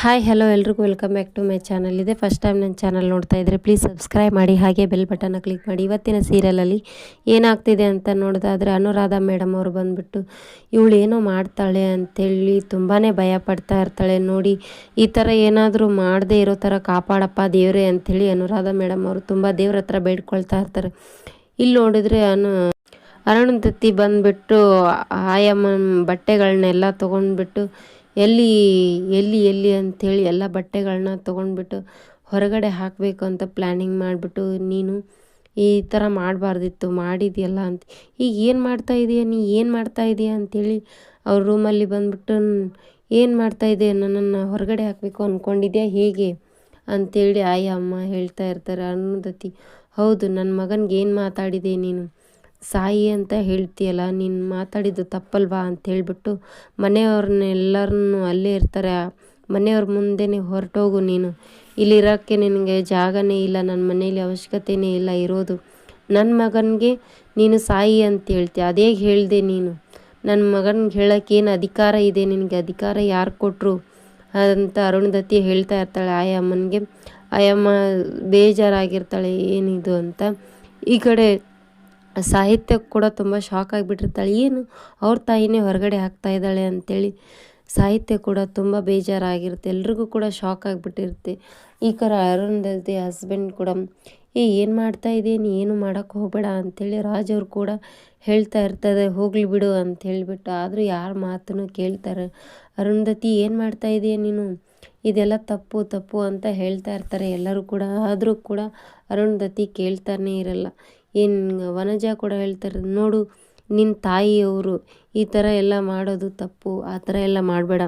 Hi hello ಎಲ್ರಿಗೂ welcome back to my channel ಇದೆ first time ನನ್ನ ಚಾನಲ್ ನೋಡ್ತಾ ಇದ್ದರೆ ಪ್ಲೀಸ್ ಸಬ್ಸ್ಕ್ರೈಬ್ ಮಾಡಿ, ಹಾಗೆ ಬೆಲ್ ಬಟನ್ನ ಕ್ಲಿಕ್ ಮಾಡಿ. ಇವತ್ತಿನ ಸೀರಿಯಲಲ್ಲಿ ಏನಾಗ್ತಿದೆ ಅಂತ ನೋಡೋದಾದರೆ ಅನುರಾಧ ಮೇಡಮ್ ಅವರು ಬಂದುಬಿಟ್ಟು ಇವಳು ಏನೋ ಮಾಡ್ತಾಳೆ ಅಂಥೇಳಿ ತುಂಬಾ ಭಯ ಪಡ್ತಾ ಇರ್ತಾಳೆ. ನೋಡಿ, ಈ ಥರ ಏನಾದರೂ ಮಾಡದೇ ಇರೋ ಥರ ಕಾಪಾಡಪ್ಪ ದೇವರೇ ಅಂಥೇಳಿ ಅನುರಾಧ ಮೇಡಮ್ ಅವರು ತುಂಬ ದೇವ್ರ ಹತ್ರ ಬೇಡ್ಕೊಳ್ತಾ ಇರ್ತಾರೆ. ಇಲ್ಲಿ ನೋಡಿದರೆ ಅನು ಅರುಣದತ್ತಿ ಬಂದುಬಿಟ್ಟು ಆಯಮ್ಮ ಬಟ್ಟೆಗಳನ್ನೆಲ್ಲ ತೊಗೊಂಡ್ಬಿಟ್ಟು ಎಲ್ಲಿ ಎಲ್ಲಿ ಎಲ್ಲಿ ಅಂಥೇಳಿ ಎಲ್ಲ ಬಟ್ಟೆಗಳನ್ನ ತೊಗೊಂಡ್ಬಿಟ್ಟು ಹೊರಗಡೆ ಹಾಕಬೇಕು ಅಂತ ಪ್ಲ್ಯಾನಿಂಗ್ ಮಾಡಿಬಿಟ್ಟು ನೀನು ಈ ಥರ ಮಾಡಬಾರ್ದಿತ್ತು, ಮಾಡಿದೆಯಲ್ಲ ಅಂತ. ಈಗ ಏನು ಮಾಡ್ತಾ ಇದೀಯ? ನೀ ಏನು ಮಾಡ್ತಾ ಇದೀಯ ಅಂಥೇಳಿ ಅವ್ರ ರೂಮಲ್ಲಿ ಬಂದುಬಿಟ್ಟು, ಏನು ಮಾಡ್ತಾ ಇದೆಯಾ ನನ್ನನ್ನು ಹೊರಗಡೆ ಹಾಕಬೇಕು ಅಂದ್ಕೊಂಡಿದ್ಯಾ ಹೇಗೆ ಅಂಥೇಳಿ ಆಯಿ ಅಮ್ಮ ಹೇಳ್ತಾ ಇರ್ತಾರೆ ಅನ್ನೋದತಿ ಹೌದು ನನ್ನ ಮಗನಿಗೆ ಏನು ಮಾತಾಡಿದೆ ನೀನು? ಸಾಯಿ ಅಂತ ಹೇಳ್ತೀಯಲ್ಲ, ನೀನು ಮಾತಾಡಿದ್ದು ತಪ್ಪಲ್ವಾ ಅಂತ ಹೇಳ್ಬಿಟ್ಟು ಮನೆಯವ್ರನ್ನೆಲ್ಲರನ್ನು ಅಲ್ಲೇ ಇರ್ತಾರೆ. ಮನೆಯವ್ರ ಮುಂದೆನೇ ಹೊರಟೋಗು ನೀನು. ಇಲ್ಲಿರೋಕ್ಕೆ ನಿನಗೆ ಜಾಗನೇ ಇಲ್ಲ ನನ್ನ ಮನೇಲಿ ಅವಶ್ಯಕತೆಯೇ ಇಲ್ಲ ಇರೋದು. ನನ್ನ ಮಗನಿಗೆ ನೀನು ಸಾಯಿ ಅಂತ ಹೇಳ್ತೀಯ, ಅದೇ ಹೇಳಿದೆ ನೀನು. ನನ್ನ ಮಗನಿಗೆ ಹೇಳೋಕ್ಕೆ ಏನು ಅಧಿಕಾರ ಇದೆ? ನಿನಗೆ ಅಧಿಕಾರ ಯಾರು ಕೊಟ್ಟರು ಅಂತ ಅರುಣದತ್ತಿ ಹೇಳ್ತಾ ಇರ್ತಾಳೆ. ಆಯಮ್ಮನಿಗೆ ಆಯಮ್ಮ ಬೇಜಾರಾಗಿರ್ತಾಳೆ, ಏನಿದು ಅಂತ. ಈ ಕಡೆ ಸಾಹಿತ್ಯ ಕೂಡ ತುಂಬ ಶಾಕ್ ಆಗಿಬಿಟ್ಟಿರ್ತಾಳೆ. ಏನು? ಅವ್ರ ತಾಯಿನೇ ಹೊರಗಡೆ ಹಾಕ್ತಾ ಇದ್ದಾಳೆ ಅಂತೇಳಿ ಸಾಹಿತ್ಯ ಕೂಡ ತುಂಬ ಬೇಜಾರಾಗಿರುತ್ತೆ. ಎಲ್ರಿಗೂ ಕೂಡ ಶಾಕ್ ಆಗಿಬಿಟ್ಟಿರುತ್ತೆ. ಈ ಥರ ಅರುಂಧತಿ ಹಸ್ಬೆಂಡ್ ಕೂಡ, ಏ, ಏನು ಮಾಡ್ತಾ ಇದ್ದೀನಿ ಏನು ಮಾಡೋಕ್ಕೆ ಹೋಗಬೇಡ ಅಂಥೇಳಿ ರಾಜವ್ರು ಕೂಡ ಹೇಳ್ತಾ ಇರ್ತದೆ, ಹೋಗ್ಲಿ ಬಿಡು ಅಂತ ಹೇಳಿಬಿಟ್ಟು. ಆದರೂ ಯಾರ ಮಾತನ್ನು ಕೇಳ್ತಾರೆ. ಅರುಂಧತಿ ಏನು ಮಾಡ್ತಾ ಇದೆಯಾ ನೀನು? ಇದೆಲ್ಲ ತಪ್ಪು ತಪ್ಪು ಅಂತ ಹೇಳ್ತಾ ಇರ್ತಾರೆ. ಎಲ್ಲರೂ ಕೂಡ, ಆದರೂ ಕೂಡ ಅರುಂಧತಿ ಕೇಳ್ತಾನೆ ಇರಲ್ಲ. ಏನು ವನಜ ಕೂಡ ಹೇಳ್ತಾರೆ, ನೋಡು ನಿನ್ನ ತಾಯಿಯವರು ಈ ಥರ ಎಲ್ಲ ಮಾಡೋದು ತಪ್ಪು, ಆ ಥರ ಎಲ್ಲ ಮಾಡಬೇಡ.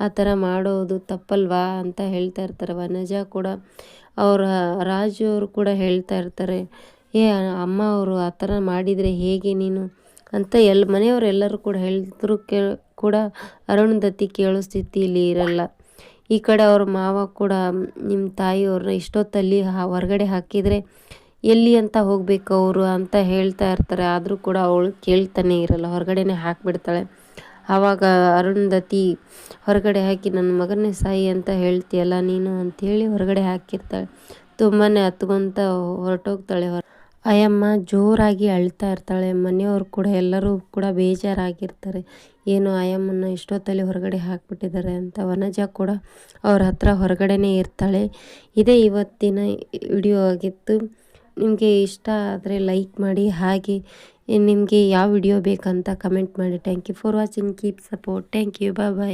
ಆ ಥರ ಮಾಡೋದು ತಪ್ಪಲ್ವಾ? ಅಂತ ಹೇಳ್ತಾ ಇರ್ತಾರೆ. ವನಜ ಕೂಡ, ಅವರ ರಾಜವರು ಕೂಡ ಹೇಳ್ತಾ ಇರ್ತಾರೆ, ಏ, ಅಮ್ಮ ಅವರು ಆ ಥರ ಮಾಡಿದರೆ ಹೇಗೆ ನೀನು? ಅಂತ ಎಲ್ಲ ಮನೆಯವರು ಎಲ್ಲರೂ ಕೂಡ ಹೇಳಿದ್ರು ಕೇ ಕೂಡ ದತ್ತಿ ಕೇಳೋ ಸ್ಥಿತಿಯಲ್ಲಿ ಇರಲ್ಲ. ಈ ಕಡೆ ಅವ್ರ ಮಾವ ಕೂಡ ನಿಮ್ಮ ತಾಯಿಯವ್ರನ್ನ ಇಷ್ಟೊತ್ತಲ್ಲಿ ಹೊರಗಡೆ ಹಾಕಿದರೆ ಎಲ್ಲಿ ಅಂತ ಹೋಗಬೇಕು ಅವರು ಅಂತ ಹೇಳ್ತಾ ಇರ್ತಾರೆ. ಆದರೂ ಕೂಡ ಅವಳು ಕೇಳ್ತಾನೆ ಇರಲ್ಲ. ಹೊರಗಡೆನೇ ಹಾಕಿಬಿಡ್ತಾಳೆ. ಆವಾಗ ಅರುಂಧತಿ ಹೊರಗಡೆ ಹಾಕಿ ನನ್ನ ಮಗನೇ ಸಾಯಿ ಅಂತ ಹೇಳ್ತೀಯಲ್ಲ ನೀನು? ಅಂಥೇಳಿ ಹೊರಗಡೆ ಹಾಕಿರ್ತಾಳೆ. ತುಂಬಾ ಹತ್ಕೊಂತ ಹೊರಟೋಗ್ತಾಳೆ. ಹೊರ ಅಯ್ಯಮ್ಮ ಜೋರಾಗಿ ಅಳ್ತಾ ಇರ್ತಾಳೆ. ಮನೆಯವರು ಕೂಡ ಎಲ್ಲರೂ ಕೂಡ ಬೇಜಾರಾಗಿರ್ತಾರೆ. ಏನು ಅಯ್ಯಮ್ಮನ ಇಷ್ಟೊತ್ತಲ್ಲಿ ಹೊರಗಡೆ ಹಾಕ್ಬಿಟ್ಟಿದ್ದಾರೆ ಅಂತ. ವನಜ ಕೂಡ ಅವ್ರ ಹತ್ರ ಹೊರಗಡೆನೇ ಇರ್ತಾಳೆ. ಇದೇ ಇವತ್ತಿನ ವಿಡಿಯೋ ಆಗಿತ್ತು. ನಿಮಗೆ ಇಷ್ಟ ಆದರೆ ಲೈಕ್ ಮಾಡಿ, ಹಾಗೆ ನಿಮಗೆ ಯಾವ ವಿಡಿಯೋ ಬೇಕಂತ ಕಮೆಂಟ್ ಮಾಡಿ. Thank you for watching keep support thank you bye bye